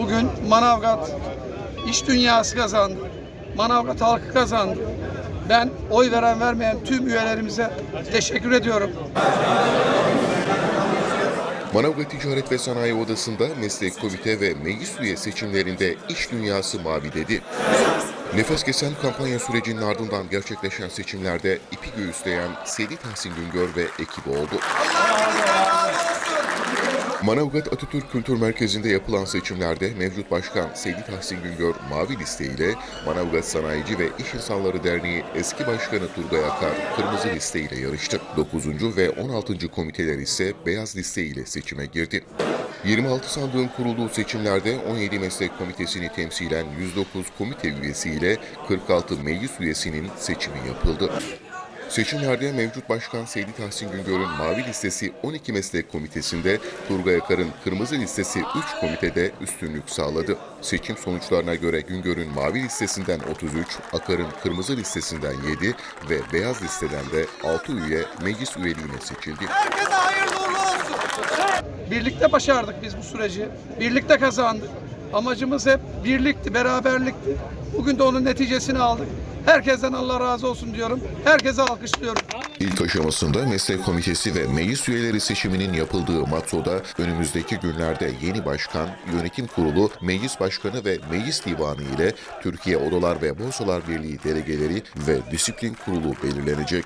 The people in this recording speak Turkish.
Bugün Manavgat iş dünyası kazandı. Manavgat halkı kazandı. Ben oy veren vermeyen tüm üyelerimize teşekkür ediyorum. Manavgat Ticaret ve Sanayi Odası'nda meslek komite ve meclis üye seçimlerinde iş dünyası mavi dedi. Nefes kesen kampanya sürecinin ardından gerçekleşen seçimlerde ipi göğüsleyen Sedi Tahsin Güngör ve ekibi oldu. Manavgat Atatürk Kültür Merkezi'nde yapılan seçimlerde mevcut başkan Sedi Tahsin Güngör mavi liste ile Manavgat Sanayici ve İş İnsanları Derneği eski başkanı Turgay Akar kırmızı liste ile yarıştı. 9. ve 16. komiteler ise beyaz liste ile seçime girdi. 26 sandığın kurulduğu seçimlerde 17 meslek komitesini temsilen 109 komite üyesi ile 46 meclis üyesinin seçimi yapıldı. Seçimlerde mevcut başkan Seydi Tahsin Güngör'ün mavi listesi 12 meslek komitesinde, Turgay Akar'ın kırmızı listesi 3 komitede üstünlük sağladı. Seçim sonuçlarına göre Güngör'ün mavi listesinden 33, Akar'ın kırmızı listesinden 7 ve beyaz listeden de 6 üye meclis üyeliğine seçildi. Herkese hayırlı uğurlu olsun. Birlikte başardık biz bu süreci. Birlikte kazandık. Amacımız hep birlikti, beraberlikti. Bugün de onun neticesini aldık. Herkesten Allah razı olsun diyorum. Herkese alkışlıyorum. İlk aşamasında meslek komitesi ve meclis üyeleri seçiminin yapıldığı Matso'da önümüzdeki günlerde yeni başkan, yönetim kurulu, meclis başkanı ve meclis divanı ile Türkiye Odalar ve Borsalar Birliği delegeleri ve disiplin kurulu belirlenecek.